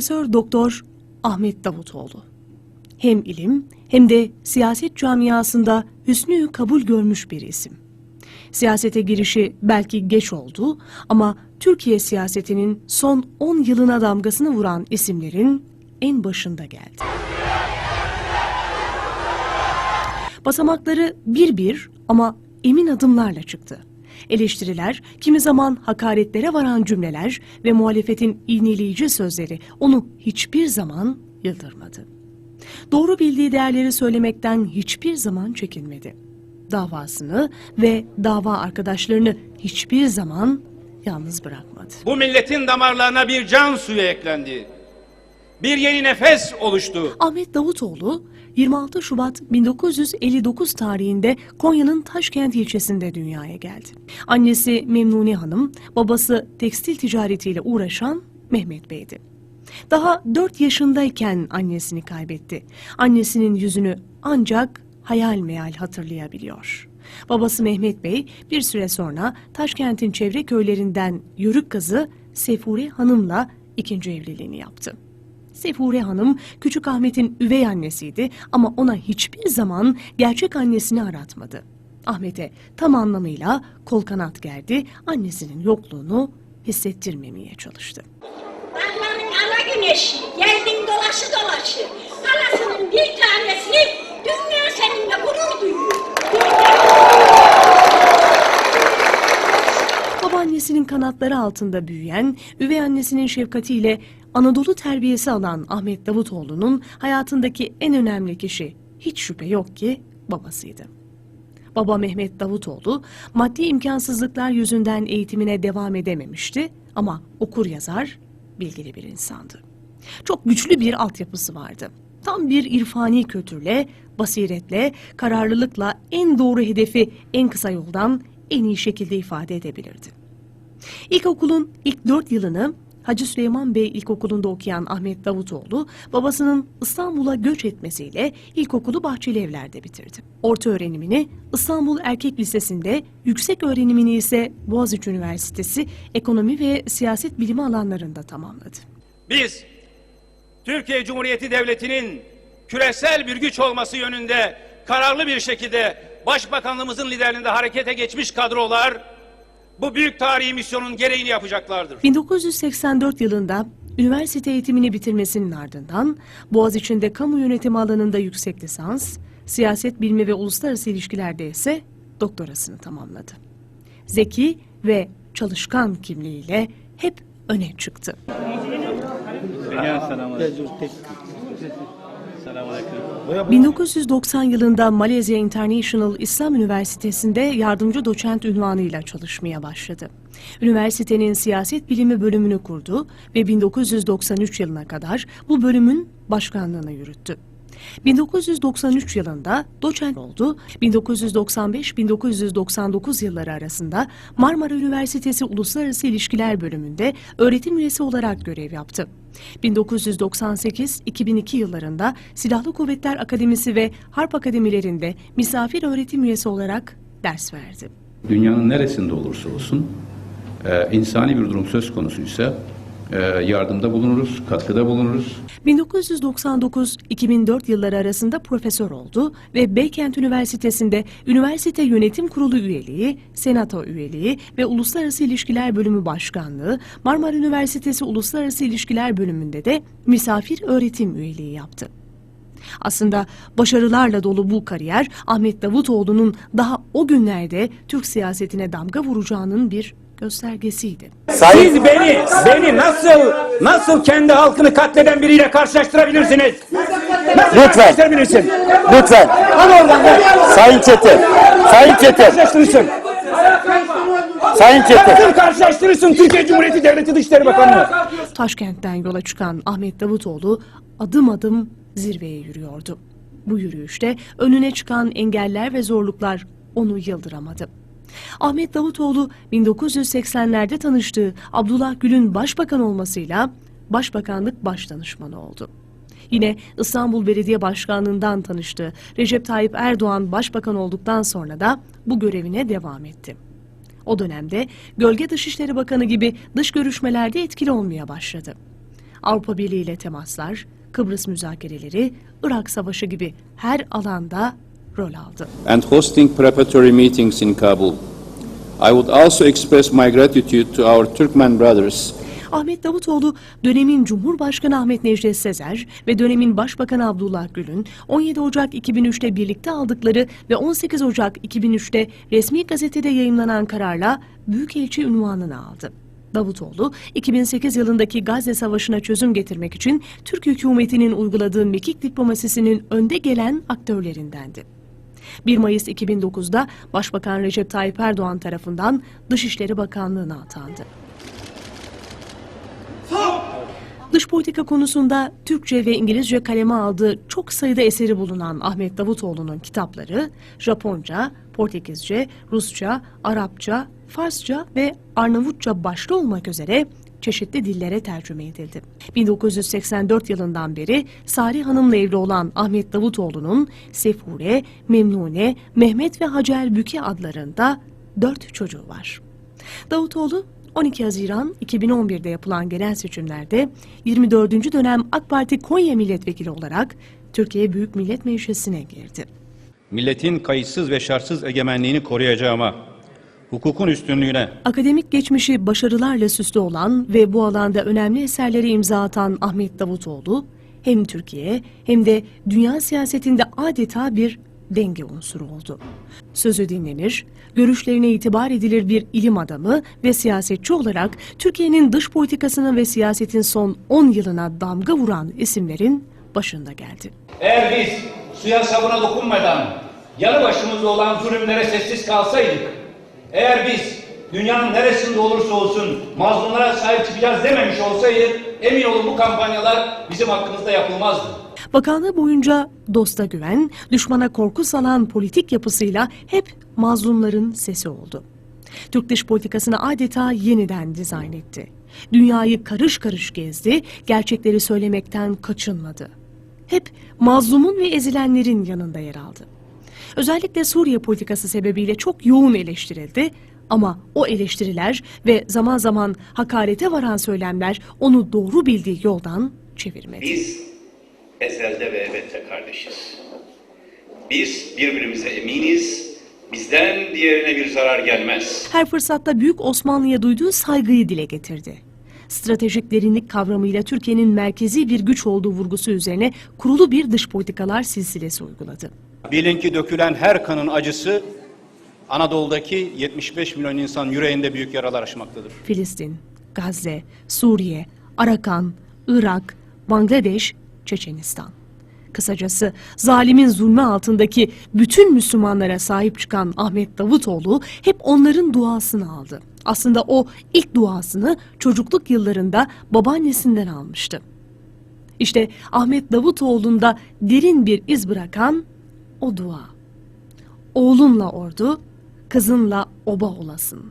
Profesör Doktor Ahmet Davutoğlu. Hem ilim hem de siyaset camiasında hüsnü kabul görmüş bir isim. Siyasete girişi belki geç oldu ama Türkiye siyasetinin son 10 yılına damgasını vuran isimlerin en başında geldi. Basamakları bir bir ama emin adımlarla çıktı. Eleştiriler, kimi zaman hakaretlere varan cümleler ve muhalefetin iğneleyici sözleri onu hiçbir zaman yıldırmadı. Doğru bildiği değerleri söylemekten hiçbir zaman çekinmedi. Davasını ve dava arkadaşlarını hiçbir zaman yalnız bırakmadı. Bu milletin damarlarına bir can suyu eklendi. Bir yeni nefes oluştu. Ahmet Davutoğlu 26 Şubat 1959 tarihinde Konya'nın Taşkent ilçesinde dünyaya geldi. Annesi Memnune Hanım, babası tekstil ticaretiyle uğraşan Mehmet Bey'di. Daha 4 yaşındayken annesini kaybetti. Annesinin yüzünü ancak hayal meyal hatırlayabiliyor. Babası Mehmet Bey bir süre sonra Taşkent'in çevre köylerinden yörük kızı Sefure Hanım'la ikinci evliliğini yaptı. Sefure Hanım küçük Ahmet'in üvey annesiydi ama ona hiçbir zaman gerçek annesini aratmadı. Ahmet'e tam anlamıyla kol kanat gerdi, annesinin yokluğunu hissettirmemeye çalıştı. Dağların ala güneşi, geldin dolaşı dolaşı. Halasının bir tanesini dünya seninle gurur duyuyor. Babaannesinin kanatları altında büyüyen, üvey annesinin şefkatiyle Anadolu terbiyesi alan Ahmet Davutoğlu'nun hayatındaki en önemli kişi hiç şüphe yok ki babasıydı. Baba Mehmet Davutoğlu maddi imkansızlıklar yüzünden eğitimine devam edememişti ama okur yazar, bilgili bir insandı. Çok güçlü bir altyapısı vardı. Tam bir irfani kültürle, basiretle, kararlılıkla en doğru hedefi en kısa yoldan en iyi şekilde ifade edebilirdi. İlkokulun ilk dört yılını Hacı Süleyman Bey İlkokulu'nda okuyan Ahmet Davutoğlu, babasının İstanbul'a göç etmesiyle ilkokulu Bahçeli Evler'de bitirdi. Orta öğrenimini İstanbul Erkek Lisesi'nde, yüksek öğrenimini ise Boğaziçi Üniversitesi Ekonomi ve Siyaset Bilimi alanlarında tamamladı. Biz Türkiye Cumhuriyeti Devleti'nin küresel bir güç olması yönünde kararlı bir şekilde Başbakanlığımızın liderliğinde harekete geçmiş kadrolar bu büyük tarihi misyonun gereğini yapacaklardır. 1984 yılında üniversite eğitimini bitirmesinin ardından Boğaziçi'nde kamu yönetimi alanında yüksek lisans, siyaset bilimi ve uluslararası ilişkilerde ise doktorasını tamamladı. Zeki ve çalışkan kimliğiyle hep öne çıktı. Selamünaleyküm. 1990 yılında Malezya International İslam Üniversitesi'nde yardımcı doçent ünvanıyla çalışmaya başladı. Üniversitenin siyaset bilimi bölümünü kurdu ve 1993 yılına kadar bu bölümün başkanlığını yürüttü. 1993 yılında doçent oldu. 1995-1999 yılları arasında Marmara Üniversitesi Uluslararası İlişkiler Bölümünde öğretim üyesi olarak görev yaptı. 1998-2002 yıllarında Silahlı Kuvvetler Akademisi ve Harp Akademilerinde misafir öğretim üyesi olarak ders verdi. Dünyanın neresinde olursa olsun e, insani bir durum söz konusuysa yardımda bulunuruz, katkıda bulunuruz. 1999-2004 yılları arasında profesör oldu ve Beykent Üniversitesi'nde Üniversite Yönetim Kurulu üyeliği, Senato üyeliği ve Uluslararası İlişkiler Bölümü Başkanlığı, Marmara Üniversitesi Uluslararası İlişkiler Bölümünde de misafir öğretim üyeliği yaptı. Aslında başarılarla dolu bu kariyer Ahmet Davutoğlu'nun daha o günlerde Türk siyasetine damga vuracağının bir göstergesiydi. Siz beni, beni nasıl, nasıl kendi halkını katleden biriyle karşılaştırabilirsiniz? Nasıl Lütfen. karşılaştırabilirsin? Lütfen. Al oradan be. Sayın Çetin. Sayın Çetin. Karşılaştırırsın. Sayın Çetin. Nasıl karşılaştırırsın Türkiye Cumhuriyeti Devleti Dışişleri Bakanlığı? Taşkent'ten yola çıkan Ahmet Davutoğlu adım adım zirveye yürüyordu. Bu yürüyüşte önüne çıkan engeller ve zorluklar onu yıldıramadı. Ahmet Davutoğlu 1980'lerde tanıştığı Abdullah Gül'ün başbakan olmasıyla başbakanlık başdanışmanı oldu. Yine İstanbul Belediye Başkanlığından tanıştığı Recep Tayyip Erdoğan başbakan olduktan sonra da bu görevine devam etti. O dönemde Gölge Dışişleri Bakanı gibi dış görüşmelerde etkili olmaya başladı. Avrupa Birliği ile temaslar, Kıbrıs müzakereleri, Irak Savaşı gibi her alanda rol aldı. and hosting preparatory meetings in Kabul. I would also express my gratitude to our Turkmen brothers Ahmet Davutoğlu dönemin Cumhurbaşkanı Ahmet Necdet Sezer ve dönemin Başbakanı Abdullah Gül'ün 17 Ocak 2003'te birlikte aldıkları ve 18 Ocak 2003'te resmi gazetede yayımlanan kararla Büyükelçi unvanını aldı. Davutoğlu, 2008 yılındaki Gazze Savaşı'na çözüm getirmek için Türk hükümetinin uyguladığı mekik diplomasisinin önde gelen aktörlerindendi. 1 Mayıs 2009'da Başbakan Recep Tayyip Erdoğan tarafından Dışişleri Bakanlığı'na atandı. Dış politika konusunda Türkçe ve İngilizce kaleme aldığı çok sayıda eseri bulunan Ahmet Davutoğlu'nun kitapları Japonca, Portekizce, Rusça, Arapça, Farsça ve Arnavutça başta olmak üzere çeşitli dillere tercüme edildi. 1984 yılından beri Sari Hanım'la evli olan Ahmet Davutoğlu'nun Sefure, Memnune, Mehmet ve Hacer Büke adlarında dört çocuğu var. Davutoğlu 12 Haziran 2011'de yapılan genel seçimlerde 24. dönem AK Parti Konya milletvekili olarak Türkiye Büyük Millet Meclisi'ne girdi. milletin kayıtsız ve şartsız egemenliğini koruyacağıma, hukukun üstünlüğüne, Akademik geçmişi başarılarla süslü olan ve bu alanda önemli eserlere imza atan Ahmet Davutoğlu, hem Türkiye hem de dünya siyasetinde adeta bir denge unsuru oldu. Sözü dinlenir, görüşlerine itibar edilir bir ilim adamı ve siyasetçi olarak Türkiye'nin dış politikasının ve siyasetin son 10 yılına damga vuran isimlerin başında geldi. Eğer biz suya sabuna dokunmadan yanı başımızda olan zulümlere sessiz kalsaydık, eğer biz dünyanın neresinde olursa olsun mazlumlara sahip çıkacağız dememiş olsaydık, emin olun bu kampanyalar bizim hakkımızda yapılmazdı. Bakanlığı boyunca dosta güven, düşmana korku salan politik yapısıyla hep mazlumların sesi oldu. Türk dış politikasını adeta yeniden dizayn etti. Dünyayı karış karış gezdi, gerçekleri söylemekten kaçınmadı. Hep mazlumun ve ezilenlerin yanında yer aldı. Özellikle Suriye politikası sebebiyle çok yoğun eleştirildi ama o eleştiriler ve zaman zaman hakarete varan söylemler onu doğru bildiği yoldan çevirmedi. Biz ezelde ve ebedde kardeşiz. Biz birbirimize eminiz. Bizden diğerine bir zarar gelmez. her fırsatta Büyük Osmanlı'ya duyduğu saygıyı dile getirdi. Stratejik derinlik kavramıyla Türkiye'nin merkezi bir güç olduğu vurgusu üzerine kurulu bir dış politikalar silsilesi uyguladı. bilin ki dökülen her kanın acısı Anadolu'daki 75 milyon insan yüreğinde büyük yaralar açmaktadır. Filistin, Gazze, Suriye, Arakan, Irak, Bangladeş, Çeçenistan. Kısacası zalimin zulmü altındaki bütün Müslümanlara sahip çıkan Ahmet Davutoğlu hep onların duasını aldı. Aslında o ilk duasını çocukluk yıllarında babaannesinden almıştı. İşte Ahmet Davutoğlu'nda derin bir iz bırakan o dua. Oğlunla ordu, kızınla oba olasın.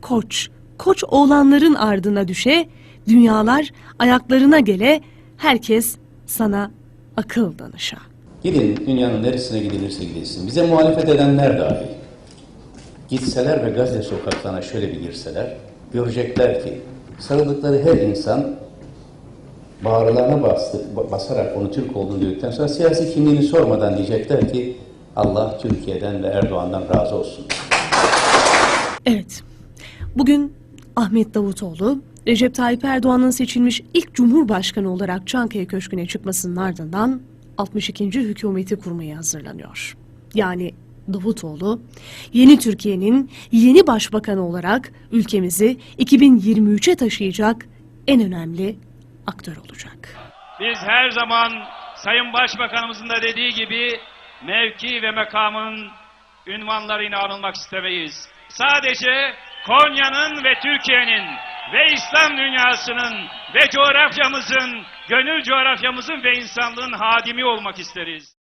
Koç, koç oğlanların ardına düşe, dünyalar ayaklarına gele, herkes sana akıl danışa. Gidin dünyanın neresine gidilirse gidilsin. Bize muhalefet edenler dahi. Gitseler ve Gazze sokaklarına şöyle bir girseler, görecekler ki sarıldıkları her insan bağrılarına bastı, ba- basarak onu Türk olduğunu dedikten sonra siyasi kimliğini sormadan diyecekler ki Allah Türkiye'den ve Erdoğan'dan razı olsun. Evet, bugün Ahmet Davutoğlu, Recep Tayyip Erdoğan'ın seçilmiş ilk Cumhurbaşkanı olarak Çankaya Köşkü'ne çıkmasının ardından 62. hükümeti kurmaya hazırlanıyor. Yani Davutoğlu, yeni Türkiye'nin yeni başbakanı olarak ülkemizi 2023'e taşıyacak en önemli aktör olacak. Biz her zaman Sayın Başbakanımızın da dediği gibi mevki ve makamın ünvanlarıyla anılmak istemeyiz. Sadece Konya'nın ve Türkiye'nin ve İslam dünyasının ve coğrafyamızın, gönül coğrafyamızın ve insanlığın hadimi olmak isteriz.